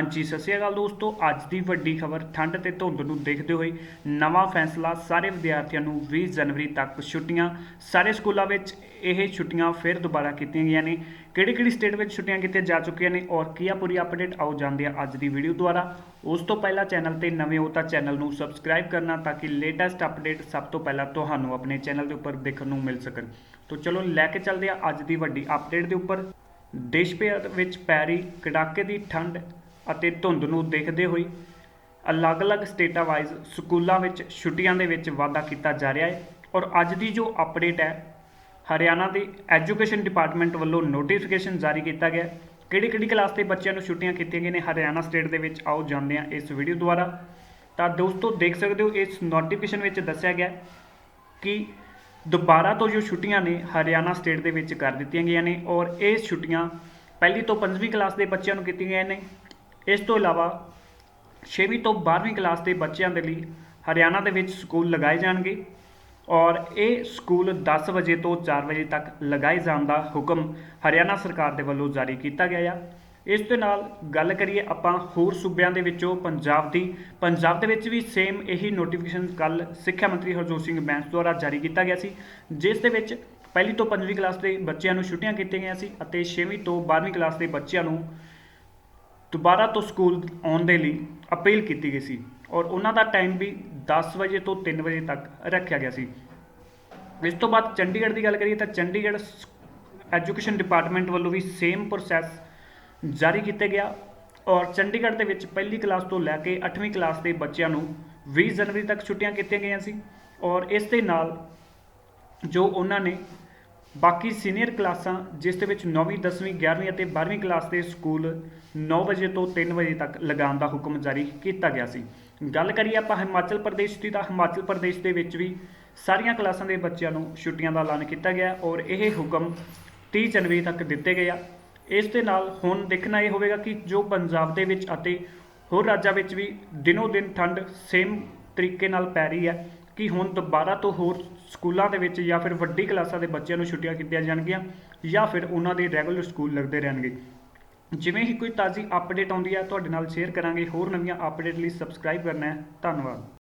ਹਾਂਜੀ, ਸਤਿ ਸ਼੍ਰੀ ਅਕਾਲ ਦੋਸਤੋ। ਅੱਜ ਦੀ ਵੱਡੀ ਖਬਰ ਠੰਡ ਤੇ ਧੁੰਦ ਨੂੰ ਦੇਖਦੇ ਹੋਏ ਨਵਾਂ ਫੈਸਲਾ ਸਾਰੇ ਵਿਦਿਆਰਥੀਆਂ ਨੂੰ 20 ਜਨਵਰੀ ਤੱਕ ਛੁੱਟੀਆਂ। ਸਾਰੇ ਸਕੂਲਾਂ ਵਿੱਚ ਇਹ ਛੁੱਟੀਆਂ ਫਿਰ ਦੁਬਾਰਾ ਕੀਤੀਆਂ ਗਈਆਂ ਨੇ। ਕਿਹੜੀ ਕਿਹੜੀ ਸਟੇਟ ਵਿੱਚ ਛੁੱਟੀਆਂ ਕੀਤੀਆਂ ਜਾ ਚੁੱਕੀਆਂ ਨੇ ਔਰ ਕੀ ਆ ਪੂਰੀ ਅਪਡੇਟ ਆਉ ਜਾਂਦੀ ਆ ਅੱਜ ਦੀ ਵੀਡੀਓ ਦੁਆਰਾ। ਉਸ ਤੋਂ ਪਹਿਲਾਂ ਚੈਨਲ ਤੇ ਨਵੇਂ ਹੋ ਤਾਂ ਚੈਨਲ ਨੂੰ ਸਬਸਕ੍ਰਾਈਬ ਕਰਨਾ ਤਾਂ ਕਿ ਲੇਟੈਸਟ ਅਪਡੇਟ ਸਭ ਤੋਂ ਪਹਿਲਾਂ ਤੁਹਾਨੂੰ ਆਪਣੇ ਚੈਨਲ ਦੇ ਉੱਪਰ ਦੇਖਣ ਨੂੰ ਮਿਲ ਸਕਣ। ਤੋਂ ਚਲੋ ਲੈ ਕੇ ਚੱਲਦੇ ਆ ਅੱਜ ਦੀ ਵੱਡੀ ਅਪਡੇਟ ਦੇ ਉੱਪਰ। ਦੇਸ਼ ਭਰ ਵਿੱਚ ਪੈ ਰਹੀ ਕੜਾਕੇ ਦੀ ਠੰਡ ਅਤੇ ਧੁੰਦ ਨੂੰ ਦੇਖਦੇ ਹੋਏ ਅਲੱਗ-ਅਲੱਗ ਸਟੇਟਾਂ ਵਾਈਜ਼ ਸਕੂਲਾਂ ਵਿੱਚ ਛੁੱਟੀਆਂ ਦੇ ਵਿੱਚ ਵਾਧਾ ਕੀਤਾ ਜਾ ਰਿਹਾ ਹੈ ਔਰ ਅੱਜ ਦੀ ਜੋ ਅਪਡੇਟ ਹੈ, ਹਰਿਆਣਾ ਦੇ ਐਜੂਕੇਸ਼ਨ ਡਿਪਾਰਟਮੈਂਟ ਵੱਲੋਂ ਨੋਟੀਫਿਕੇਸ਼ਨ ਜਾਰੀ ਕੀਤਾ ਗਿਆ ਕਿਹੜੀ-ਕਿਹੜੀ ਕਲਾਸ ਦੇ ਬੱਚਿਆਂ ਨੂੰ ਛੁੱਟੀਆਂ ਕੀਤੀਆਂ ਗਈਆਂ ਨੇ ਹਰਿਆਣਾ ਸਟੇਟ ਦੇ ਵਿੱਚ? ਆਓ ਜਾਣਦੇ ਹਾਂ ਇਸ ਵੀਡੀਓ ਦੁਆਰਾ। ਤਾਂ ਦੋਸਤੋ, ਦੇਖ ਸਕਦੇ ਹੋ ਇਸ ਨੋਟੀਫਿਕੇਸ਼ਨ ਵਿੱਚ ਦੱਸਿਆ ਗਿਆ ਕਿ ਦੁਬਾਰਾ ਤੋਂ ਜੋ ਛੁੱਟੀਆਂ ਨੇ, ਹਰਿਆਣਾ ਸਟੇਟ ਦੇ ਵਿੱਚ ਕਰ ਦਿੱਤੀਆਂ ਗਈਆਂ ਨੇ ਔਰ ਇਹ ਛੁੱਟੀਆਂ ਪਹਿਲੀ ਤੋਂ ਪੰਜਵੀਂ ਕਲਾਸ ਦੇ ਬੱਚਿਆਂ ਨੂੰ ਕੀਤੀਆਂ ਗਈਆਂ ਨੇ। ਇਸ ਤੋਂ ਇਲਾਵਾ 6ਵੀਂ ਤੋਂ 12ਵੀਂ ਕਲਾਸ ਦੇ ਬੱਚਿਆਂ ਦੇ ਲਈ ਹਰਿਆਣਾ ਦੇ ਵਿੱਚ ਸਕੂਲ ਲਗਾਏ ਜਾਣਗੇ ਔਰ ਇਹ ਸਕੂਲ 10 ਵਜੇ ਤੋਂ 4 ਵਜੇ ਤੱਕ ਲਗਾਏ ਜਾਣ ਦਾ ਹੁਕਮ ਹਰਿਆਣਾ ਸਰਕਾਰ ਦੇ ਵੱਲੋਂ ਜਾਰੀ ਕੀਤਾ ਗਿਆ ਆ। ਇਸ ਦੇ ਨਾਲ ਗੱਲ ਕਰੀਏ ਆਪਾਂ ਹੋਰ ਸੂਬਿਆਂ ਦੇ ਵਿੱਚੋਂ ਪੰਜਾਬ ਦੀ, ਪੰਜਾਬ ਦੇ ਵਿੱਚ ਵੀ ਸੇਮ ਇਹੀ ਨੋਟੀਫਿਕੇਸ਼ਨ ਕੱਲ ਸਿੱਖਿਆ ਮੰਤਰੀ ਹਰਜੋਤ ਸਿੰਘ ਬੈਂਸ ਦੁਆਰਾ ਜਾਰੀ ਕੀਤਾ ਗਿਆ ਸੀ, ਜਿਸ ਦੇ ਵਿੱਚ ਪਹਿਲੀ ਤੋਂ ਪੰਜਵੀਂ ਕਲਾਸ ਦੇ ਬੱਚਿਆਂ ਨੂੰ ਛੁੱਟੀਆਂ ਕੀਤੀਆਂ ਗਈਆਂ ਸੀ ਅਤੇ 6ਵੀਂ ਤੋਂ 12ਵੀਂ ਕਲਾਸ ਦੇ ਬੱਚਿਆਂ ਨੂੰ ਦੁਬਾਰਾ ਤੋਂ ਸਕੂਲ ਆਉਣ ਦੇ ਲਈ ਅਪੀਲ ਕੀਤੀ ਗਈ ਸੀ ਔਰ ਉਹਨਾਂ ਦਾ ਟਾਈਮ ਵੀ 10 ਵਜੇ ਤੋਂ 3 ਵਜੇ ਤੱਕ ਰੱਖਿਆ ਗਿਆ ਸੀ। ਇਸ ਤੋਂ ਬਾਅਦ ਚੰਡੀਗੜ੍ਹ ਦੀ ਗੱਲ ਕਰੀਏ ਤਾਂ ਚੰਡੀਗੜ੍ਹ ਐਜੂਕੇਸ਼ਨ ਡਿਪਾਰਟਮੈਂਟ ਵੱਲੋਂ ਵੀ ਸੇਮ ਪ੍ਰੋਸੈਸ ਜਾਰੀ ਕੀਤਾ ਗਿਆ ਔਰ ਚੰਡੀਗੜ੍ਹ ਦੇ ਵਿੱਚ ਪਹਿਲੀ ਕਲਾਸ ਤੋਂ ਲੈ ਕੇ 8ਵੀਂ ਕਲਾਸ ਦੇ ਬੱਚਿਆਂ ਨੂੰ 20 ਜਨਵਰੀ ਤੱਕ ਛੁੱਟੀਆਂ ਕੀਤੀਆਂ ਗਈਆਂ ਸੀ ਔਰ ਇਸ ਦੇ ਨਾਲ ਜੋ ਉਹਨਾਂ ਨੇ ਬਾਕੀ ਸੀਨੀਅਰ ਕਲਾਸਾਂ, ਜਿਸ ਦੇ ਵਿੱਚ 9ਵੀਂ 10ਵੀਂ 11ਵੀਂ ਅਤੇ 12ਵੀਂ ਕਲਾਸ ਦੇ ਸਕੂਲ 9 ਵਜੇ ਤੋਂ 3 ਵਜੇ ਤੱਕ ਲਗਾਉਣ ਦਾ ਹੁਕਮ ਜਾਰੀ ਕੀਤਾ ਗਿਆ ਸੀ। ਗੱਲ ਕਰੀਏ ਆਪਾਂ ਹਿਮਾਚਲ ਪ੍ਰਦੇਸ਼ ਦੀ, ਤਾਂ ਹਿਮਾਚਲ ਪ੍ਰਦੇਸ਼ ਦੇ ਵਿੱਚ ਵੀ ਸਾਰੀਆਂ ਕਲਾਸਾਂ ਦੇ ਬੱਚਿਆਂ ਨੂੰ ਛੁੱਟੀਆਂ ਦਾ ਐਲਾਨ ਕੀਤਾ ਗਿਆ ਔਰ ਇਹ ਹੁਕਮ 30 ਜਨਵਰੀ ਤੱਕ ਦਿੱਤੇ ਗਏ ਆ। ਇਸ ਦੇ ਨਾਲ ਹੁਣ ਦੇਖਣਾ ਇਹ ਹੋਵੇਗਾ ਕਿ ਜੋ ਪੰਜਾਬ ਦੇ ਵਿੱਚ ਅਤੇ ਹੋਰ ਰਾਜਾਂ ਵਿੱਚ ਵੀ ਦਿਨੋ ਦਿਨ ਠੰਡ ਸੇਮ ਤਰੀਕੇ ਨਾਲ ਪੈ ਰਹੀ ਹੈ ਕਿ ਹੁਣ ਦੁਬਾਰਾ ਤੋਂ ਹੋਰ ਸਕੂਲਾਂ ਦੇ ਵਿੱਚ ਜਾਂ ਫਿਰ ਵੱਡੀ ਕਲਾਸਾਂ ਦੇ ਬੱਚਿਆਂ ਨੂੰ ਛੁੱਟੀਆਂ ਕੀਤੀਆਂ ਜਾਣਗੀਆਂ ਜਾਂ ਫਿਰ ਉਹਨਾਂ ਦੇ ਰੈਗੂਲਰ ਸਕੂਲ ਲੱਗਦੇ ਰਹਿਣਗੇ। ਜਿਵੇਂ ਹੀ ਕੋਈ ਤਾਜ਼ੀ ਅਪਡੇਟ ਆਉਂਦੀ ਹੈ, ਤੁਹਾਡੇ ਨਾਲ ਸ਼ੇਅਰ ਕਰਾਂਗੇ। ਹੋਰ ਨਵੀਆਂ ਅਪਡੇਟ ਲਈ ਸਬਸਕ੍ਰਾਈਬ ਕਰਨਾ ਹੈ। ਧੰਨਵਾਦ।